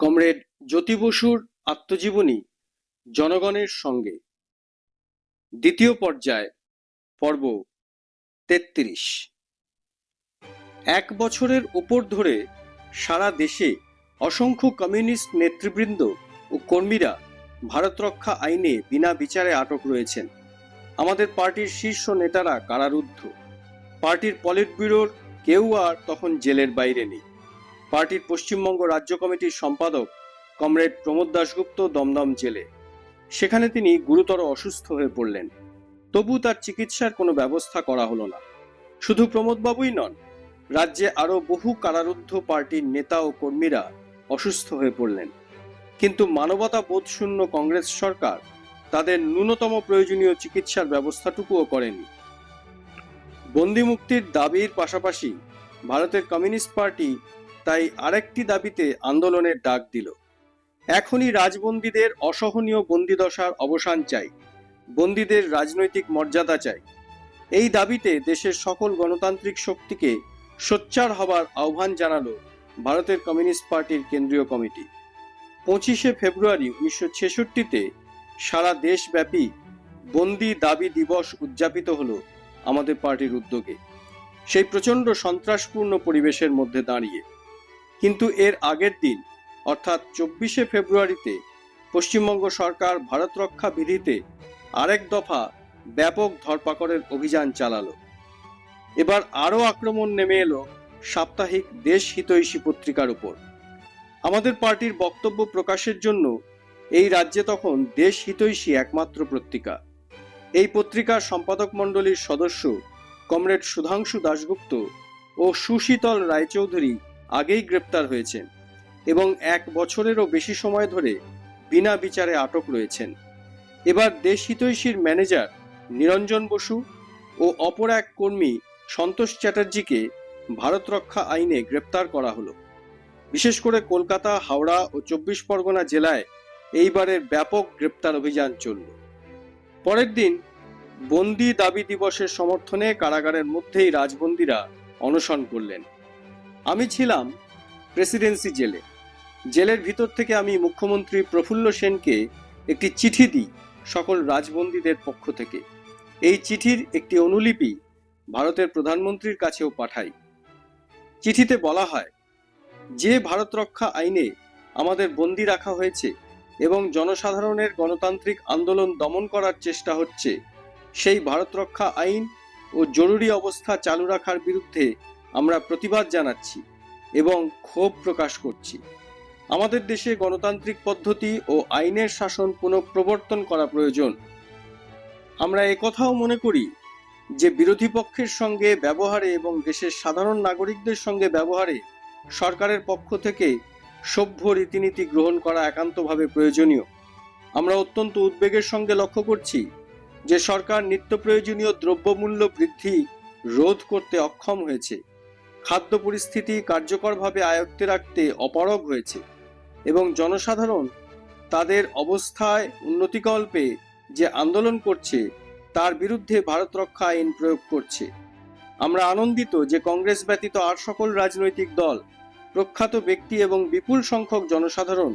Comrade জ্যোতি বসুর আত্মজীবনী জনগণের সঙ্গে। দ্বিতীয় পর্যায়, পর্ব তেত্রিশ। এক বছরের ওপর ধরে সারা দেশে অসংখ্য কমিউনিস্ট নেতৃবৃন্দ ও কর্মীরা ভারত রক্ষা আইনে বিনা বিচারে আটক রয়েছেন। আমাদের পার্টির শীর্ষ নেতারা কারারুদ্ধ। পার্টির পলিট ব্যুরোর কেউ আর তখন জেলের বাইরে নেই। পার্টির পশ্চিমবঙ্গ রাজ্য কমিটির সম্পাদক কমরেড প্রমোদ দাশগুপ্ত দমদম জেলে। সেখানে তিনি গুরুতর অসুস্থ হয়ে পড়লেন। তবু তার চিকিৎসার কোনো ব্যবস্থা করা হলো না। শুধু প্রমোদবাবুই নন, রাজ্যে আরও বহু কারারুদ্ধ পার্টির নেতা ও কর্মীরা অসুস্থ হয়ে পড়লেন। কিন্তু মানবতা বোধশূন্য কংগ্রেস সরকার তাদের ন্যূনতম প্রয়োজনীয় চিকিৎসার ব্যবস্থাটুকুও করেনি। বন্দি মুক্তির দাবির পাশাপাশি ভারতের কমিউনিস্ট পার্টি তাই আরেকটি দাবিতে আন্দোলনের ডাক দিল। এখনই রাজবন্দীদের অসহনীয় বন্দিদশার অবসান চাই। বন্দীদের রাজনৈতিক মর্যাদা চাই। এই দাবিতে দেশের সকল গণতান্ত্রিক শক্তিকে সোচ্চার হবার আহ্বান জানালো ভারতের কমিউনিস্ট পার্টির কেন্দ্রীয় কমিটি। পঁচিশে ফেব্রুয়ারি উনিশশো ছেষট্টিতে সারা দেশব্যাপী বন্দি দাবি দিবস উদযাপিত হল আমাদের পার্টির উদ্যোগে। সেই প্রচণ্ড সন্ত্রাসপূর্ণ পরিবেশের মধ্যে দাঁড়িয়ে কিন্তু এর আগের দিন, অর্থাৎ চব্বিশে ফেব্রুয়ারিতে, পশ্চিমবঙ্গ সরকার ভারত রক্ষা বিধিতে আরেক দফা ব্যাপক ধরপাকড়ের অভিযান চালালো। এবার আরও আক্রমণ নেমে এলো সাপ্তাহিক দেশ হিতৈষী পত্রিকার উপর। আমাদের পার্টির বক্তব্য প্রকাশের জন্য এই রাজ্যে তখন দেশ হিতৈষী একমাত্র পত্রিকা। এই পত্রিকার সম্পাদক মণ্ডলীর সদস্য কমরেড সুধাংশু দাশগুপ্ত ও সুশীতল রায়চৌধুরী আগেই গ্রেপ্তার হয়েছেন এবং এক বছরেরও বেশি সময় ধরে বিনা বিচারে আটক রয়েছেন। এবার দেশ হিতৈষীর ম্যানেজার নিরঞ্জন বসু ও অপর এক কর্মী সন্তোষ চ্যাটার্জিকে ভারত রক্ষা আইনে গ্রেপ্তার করা হলো। বিশেষ করে কলকাতা, হাওড়া ও চব্বিশ পরগনা জেলায় এইবারের ব্যাপক গ্রেপ্তার অভিযান চলল। পরের দিন বন্দি দাবি দিবসের সমর্থনে কারাগারের মধ্যেই রাজবন্দীরা অনশন করলেন। আমি ছিলাম প্রেসিডেন্সি জেলে। জেলের ভিতর থেকে আমি মুখ্যমন্ত্রী প্রফুল্ল সেনকে একটি চিঠি দিই সকল রাজবন্দীদের পক্ষ থেকে। এই চিঠির একটি অনুলিপি ভারতের প্রধানমন্ত্রীর কাছেও পাঠাই। চিঠিতে বলা হয়, যে ভারত রক্ষা আইনে আমাদের বন্দি রাখা হয়েছে এবং জনসাধারণের গণতান্ত্রিক আন্দোলন দমন করার চেষ্টা হচ্ছে, সেই ভারত রক্ষা আইন ও জরুরি অবস্থা চালু রাখার বিরুদ্ধে আমরা প্রতিবাদ জানাচ্ছি এবং ক্ষোভ প্রকাশ করছি। আমাদের দেশে গণতান্ত্রিক পদ্ধতি ও আইনের শাসন পুনঃপ্রবর্তন করা প্রয়োজন। আমরা একথাও মনে করি যে বিরোধী পক্ষের সঙ্গে ব্যবহারে এবং দেশের সাধারণ নাগরিকদের সঙ্গে ব্যবহারে সরকারের পক্ষ থেকে সভ্য রীতিনীতি গ্রহণ করা একান্তভাবে প্রয়োজনীয়। আমরা অত্যন্ত উদ্বেগের সঙ্গে লক্ষ্য করছি যে সরকার নিত্য প্রয়োজনীয় দ্রব্যমূল্য বৃদ্ধি রোধ করতে অক্ষম হয়েছে। খাদ্য পরিস্থিতি কার্যকরভাবে আয়ত্তে রাখতে অপারগ হয়েছে এবং জনসাধারণ তাদের অবস্থায় উন্নতিকল্পে যে আন্দোলন করছে, তার বিরুদ্ধে ভারত রক্ষা আইন প্রয়োগ করছে। আমরা আনন্দিত যে কংগ্রেস ব্যতীত আর সকল রাজনৈতিক দল, প্রখ্যাত ব্যক্তি এবং বিপুল সংখ্যক জনসাধারণ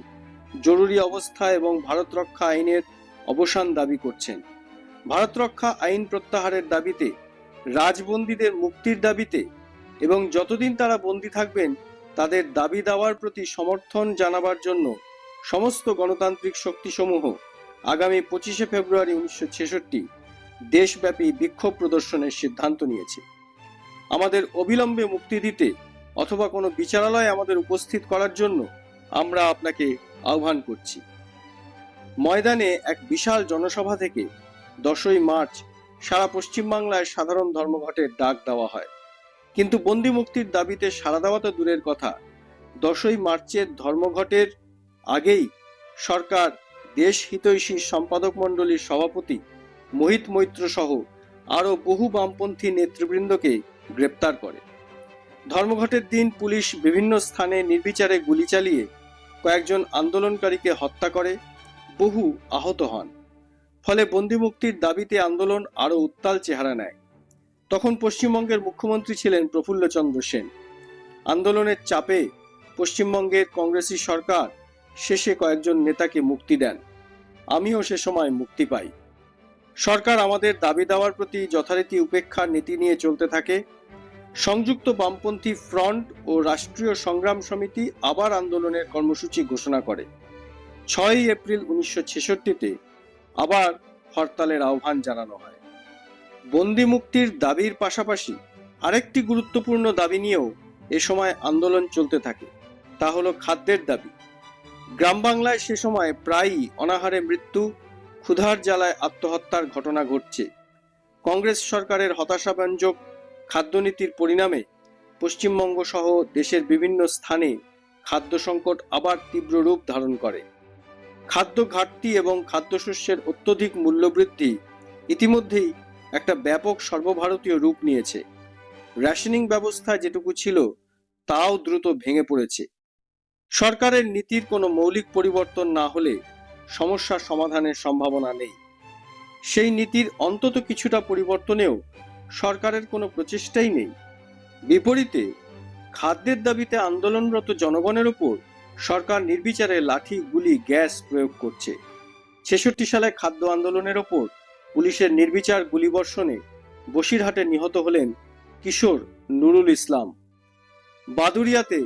জরুরি অবস্থা এবং ভারত রক্ষা আইনের অবসান দাবি করছেন। ভারত রক্ষা আইন প্রত্যাহারের দাবিতে, রাজবন্দীদের মুক্তির দাবিতে এবং যতদিন তারা বন্দী থাকবেন, তাদের দাবি দাওয়ার প্রতি সমর্থন জানাবার জন্য সমস্ত গণতান্ত্রিক শক্তিসমূহ আগামী পঁচিশে ফেব্রুয়ারি উনিশশো ছেষট্টি দেশব্যাপী বিক্ষোভ প্রদর্শনের সিদ্ধান্ত নিয়েছে। আমাদের অবিলম্বে মুক্তি দিতে অথবা কোনো বিচারালয়ে আমাদের উপস্থিত করার জন্য আমরা আপনাকে আহ্বান করছি। ময়দানে এক বিশাল জনসভা থেকে দশই মার্চ সারা পশ্চিমবাংলায় সাধারণ ধর্মঘটের ডাক দেওয়া হয়। কিন্তু বন্দি মুক্তির দাবিতে সাড়া দেওয়া তো দূরের কথা। দশই মার্চের ধর্মঘটের আগেই সরকার, দেশ হিতৈষী সম্পাদক মণ্ডলীর সভাপতি মোহিত মৈত্র সহ আরও বহু বামপন্থী নেতৃবৃন্দকে গ্রেপ্তার করে। ধর্মঘটের দিন পুলিশ বিভিন্ন স্থানে নির্বিচারে গুলি চালিয়ে কয়েকজন আন্দোলনকারীকে হত্যা করে, বহু আহত হন। ফলে বন্দিমুক্তির দাবিতে আন্দোলন আরও উত্তাল চেহারা নেয়। তখন পশ্চিমবঙ্গের মুখ্যমন্ত্রী ছিলেন প্রফুল্লচন্দ্র সেন। আন্দোলনের চাপে পশ্চিমবঙ্গের কংগ্রেসি সরকার শেষে কয়েকজন নেতাকে মুক্তি দেন। আমিও সে সময় মুক্তি পাই। সরকার আমাদের দাবি দেওয়ার প্রতি যথারীতি উপেক্ষার নীতি নিয়ে চলতে থাকে। সংযুক্ত বামপন্থী ফ্রন্ট ও রাষ্ট্রীয় সংগ্রাম সমিতি আবার আন্দোলনের কর্মসূচি ঘোষণা করে। ছয়ই এপ্রিল উনিশশো ছেষট্টিতে আবার হরতালের আহ্বান জানানো হয়। বন্দি মুক্তির দাবির পাশাপাশি আরেকটি গুরুত্বপূর্ণ দাবি নিয়েও এ সময় আন্দোলন চলতে থাকে, তা হলো খাদ্যের দাবি। গ্রাম বাংলায় সে সময় প্রায়ই অনাহারে মৃত্যু, ক্ষুধার জ্বালায় আত্মহত্যার ঘটনা ঘটছে। কংগ্রেস সরকারের হতাশাব্যঞ্জক খাদ্যনীতির পরিণামে পশ্চিমবঙ্গ সহ দেশের বিভিন্ন স্থানে খাদ্য সংকট আবার তীব্র রূপ ধারণ করে। খাদ্য ঘাটতি এবং খাদ্যশস্যের অত্যধিক মূল্যবৃদ্ধি ইতিমধ্যেই একটা ব্যাপক সর্বভারতীয় রূপ নিয়েছে। রেশনিং ব্যবস্থা যেটুকু ছিল, তাও দ্রুত ভেঙে পড়েছে। সরকারের নীতির কোনো মৌলিক পরিবর্তন না হলে সমস্যার সমাধানের সম্ভাবনা নেই। সেই নীতির অন্তত কিছুটা পরিবর্তনেও সরকারের কোনো প্রচেষ্টাই নেই। বিপরীতে, খাদ্যের দাবিতে আন্দোলনরত জনগণের উপর সরকার নির্বিচারে লাঠি, গুলি, গ্যাস প্রয়োগ করছে। ছেষট্টি সালে খাদ্য আন্দোলনের ওপর পুলিশের নির্বিচার গুলিবর্ষণে বসিরহাটে নিহত হলেন কিশোর নুরুল ইসলাম। বাদুরিয়াতে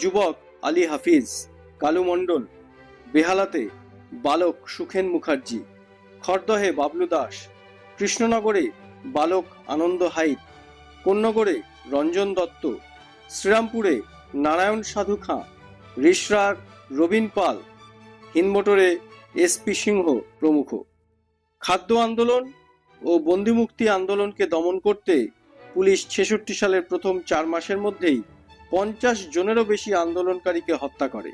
যুবক আলী হাফিজ কালু মণ্ডল বেহালাতে বালক সুখেন মুখার্জি, খড়দহে বাবলু দাস, কৃষ্ণনগরে বালক আনন্দ হাইত কোন্নগরে রঞ্জন দত্ত, শ্রীরামপুরে নারায়ণ সাধু খাঁ, রিসরার রবিন পাল হিনমোটরে এসপি সিংহ প্রমুখ। খাদ্য আন্দোলন ও বন্দিমুক্তি আন্দোলনকে দমন করতে পুলিশ ছেষট্টি সালের প্রথম চার মাসের মধ্যেই পঞ্চাশ জনেরও বেশি আন্দোলনকারীকে হত্যা করে।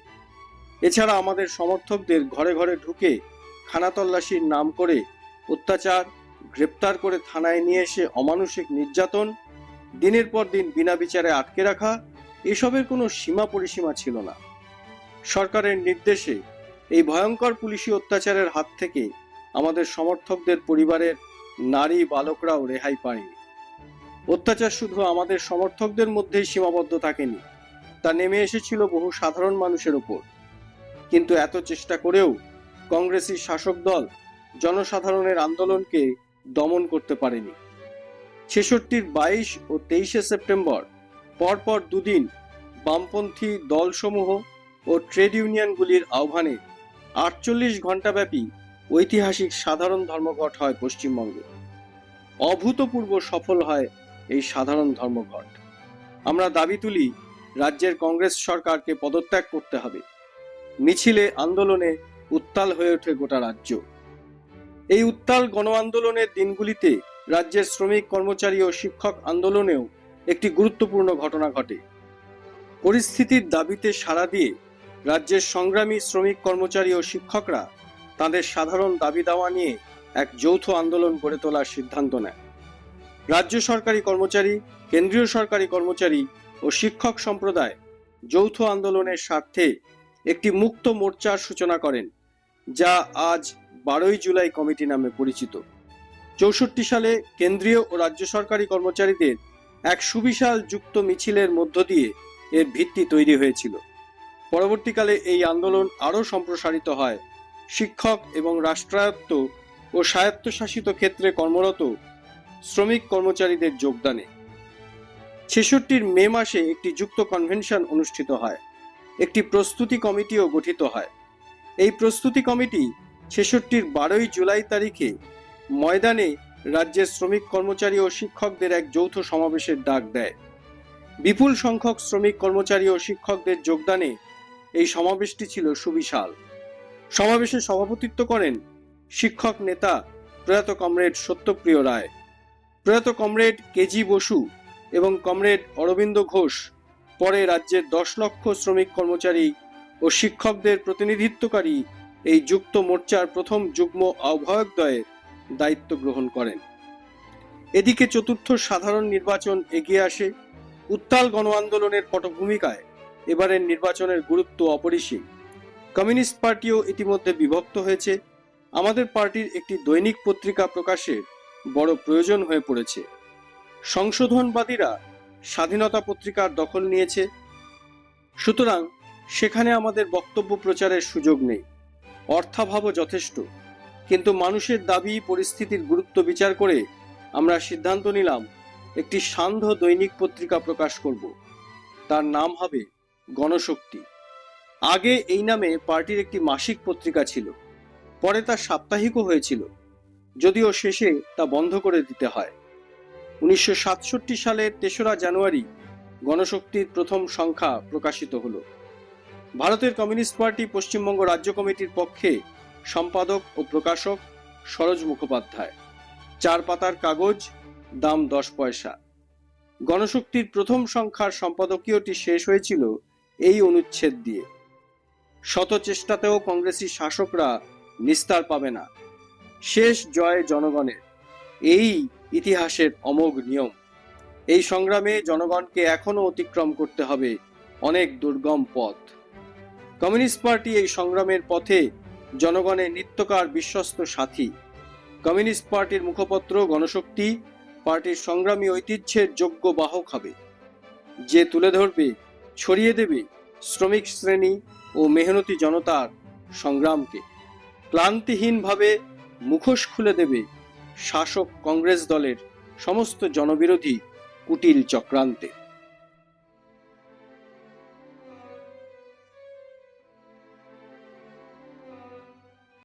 এছাড়া আমাদের সমর্থকদের ঘরে ঘরে ঢুকে খানাতল্লাশির নাম করে অত্যাচার, গ্রেপ্তার করে থানায় নিয়ে এসে অমানসিক নির্যাতন, দিনের পর দিন বিনা বিচারে আটকে রাখা, এসবের কোনো সীমা পরিসীমা ছিল না। সরকারের নির্দেশে এই ভয়ঙ্কর পুলিশি অত্যাচারের হাত থেকে আমাদের সমর্থকদের পরিবারের নারী বালকরাও রেহাই পায়নি। অত্যাচার শুধু আমাদের সমর্থকদের মধ্যেই সীমাবদ্ধ থাকেনি। তা নেমে এসেছিল বহু সাধারণ মানুষের উপর কিন্তু এত চেষ্টা করেও কংগ্রেসি শাসক দল জনসাধারণের আন্দোলনকে দমন করতে পারেনি। ছেষট্টির বাইশ ও তেইশে সেপ্টেম্বর পরপর দুদিন বামপন্থী দলসমূহ ও ট্রেড ইউনিয়নগুলির আহ্বানে আটচল্লিশ ঘণ্টাব্যাপী ঐতিহাসিক সাধারণ ধর্মঘট হয় পশ্চিমবঙ্গে। অভূতপূর্ব সফল হয় এই সাধারণ ধর্মঘট। আমরা দাবি তুলি, রাজ্যের কংগ্রেস সরকারকে পদত্যাগ করতে হবে। মিছিলে আন্দোলনে উত্তাল হয়ে ওঠে গোটা রাজ্য। এই উত্তাল গণ আন্দোলনের দিনগুলিতে রাজ্যের শ্রমিক, কর্মচারী ও শিক্ষক আন্দোলনেও একটি গুরুত্বপূর্ণ ঘটনা ঘটে। পরিস্থিতির দাবিতে সাড়া দিয়ে রাজ্যের সংগ্রামী শ্রমিক, কর্মচারী ও শিক্ষকরা তাদের সাধারণ দাবি দাওয়া নিয়ে এক যৌথ আন্দোলন গড়ে তোলার সিদ্ধান্ত নেয়। রাজ্য সরকারি কর্মচারী, কেন্দ্রীয় সরকারি কর্মচারী ও শিক্ষক সম্প্রদায় যৌথ আন্দোলনের স্বার্থে একটি মুক্ত মোর্চার সূচনা করেন, যা আজ বারোই জুলাই কমিটি নামে পরিচিত। চৌষট্টি সালে কেন্দ্রীয় ও রাজ্য সরকারি কর্মচারীদের এক সুবিশাল যুক্ত মিছিলের মধ্য দিয়ে এর ভিত্তি তৈরি হয়েছিল। পরবর্তীকালে এই আন্দোলন আরও সম্প্রসারিত হয় শিক্ষক এবং রাষ্ট্রায়ত্ত ও স্বায়ত্তশাসিত ক্ষেত্রে কর্মরত শ্রমিক কর্মচারীদের যোগদানে। ছেষট্টির মে মাসে একটি যুক্ত কনভেনশন অনুষ্ঠিত হয়। একটি প্রস্তুতি কমিটিও গঠিত হয়। এই প্রস্তুতি কমিটি ছেষট্টির বারোই জুলাই তারিখে ময়দানে রাজ্যের শ্রমিক কর্মচারী ও শিক্ষকদের এক যৌথ সমাবেশের ডাক দেয়। বিপুল সংখ্যক শ্রমিক কর্মচারী ও শিক্ষকদের যোগদানে এই সমাবেশটি ছিল সুবিশাল। সমাবেশে সভাপতিত্ব করেন শিক্ষক নেতা প্রয়াত কমরেড সত্যপ্রিয় রায়। প্রয়াত কমরেড কেজি বসু এবং কমরেড অরবিন্দ ঘোষ পরে রাজ্যের দশ লক্ষ শ্রমিক কর্মচারী ও শিক্ষকদের প্রতিনিধিত্বকারী এই যুক্ত মোর্চার প্রথম যুগ্ম আহ্বায়কদ্বয়ের দায়িত্ব গ্রহণ করেন। এদিকে চতুর্থ সাধারণ নির্বাচন এগিয়ে আসে। উত্তাল গণ আন্দোলনের পটভূমিকায় এবারের নির্বাচনের গুরুত্ব অপরিসীম। কমিউনিস্ট পার্টিও ইতিমধ্যে বিভক্ত হয়েছে। আমাদের পার্টির একটি দৈনিক পত্রিকা প্রকাশের বড় প্রয়োজন হয়ে পড়েছে। সংশোধনবাদীরা স্বাধীনতা পত্রিকার দখল নিয়েছে। সুতরাং সেখানে আমাদের বক্তব্য প্রচারের সুযোগ নেই। অর্থাভাবও যথেষ্ট। কিন্তু মানুষের দাবি, পরিস্থিতির গুরুত্ব বিচার করে আমরা সিদ্ধান্ত নিলাম, একটি সান্ধ্য দৈনিক পত্রিকা প্রকাশ করব। তার নাম হবে গণশক্তি। আগে এই নামে পার্টির একটি মাসিক পত্রিকা ছিল। পরে তা সাপ্তাহিকও হয়েছিল। যদিও শেষে তা বন্ধ করে দিতে হয়। উনিশশো সাতষট্টি সালের তেসরা জানুয়ারি গণশক্তির প্রথম সংখ্যা প্রকাশিত হল। ভারতের কমিউনিস্ট পার্টি পশ্চিমবঙ্গ রাজ্য কমিটির পক্ষে সম্পাদক ও প্রকাশক সরোজ মুখোপাধ্যায়। চার পাতার কাগজ, দাম দশ পয়সা। গণশক্তির প্রথম সংখ্যার সম্পাদকীয়টি শেষ হয়েছিল এই অনুচ্ছেদ দিয়ে। শত চেষ্টাতেও কংগ্রেসি শাসকরা নিস্তার পাবে না। শেষ জয় জনগণের এই ইতিহাসের অমোঘ নিয়ম। এই সংগ্রামে জনগণকে এখনও অতিক্রম করতে হবে অনেক দুর্গম পথ। কমিউনিস্ট পার্টি এই সংগ্রামের পথে জনগণের নিত্যকার বিশ্বস্ত সাথী। কমিউনিস্ট পার্টির মুখপত্র, গণশক্তি পার্টির সংগ্রামী ঐতিহ্যের যোগ্য বাহক হবে। যে তুলে ধরবে, ছড়িয়ে দেবে শ্রমিক শ্রেণি ও মেহনতি জনতার সংগ্রামকে ক্লান্তিহীনভাবে মুখোশ খুলে দেবে শাসক কংগ্রেস দলের সমস্ত জনবিরোধী কুটিল চক্রান্তে।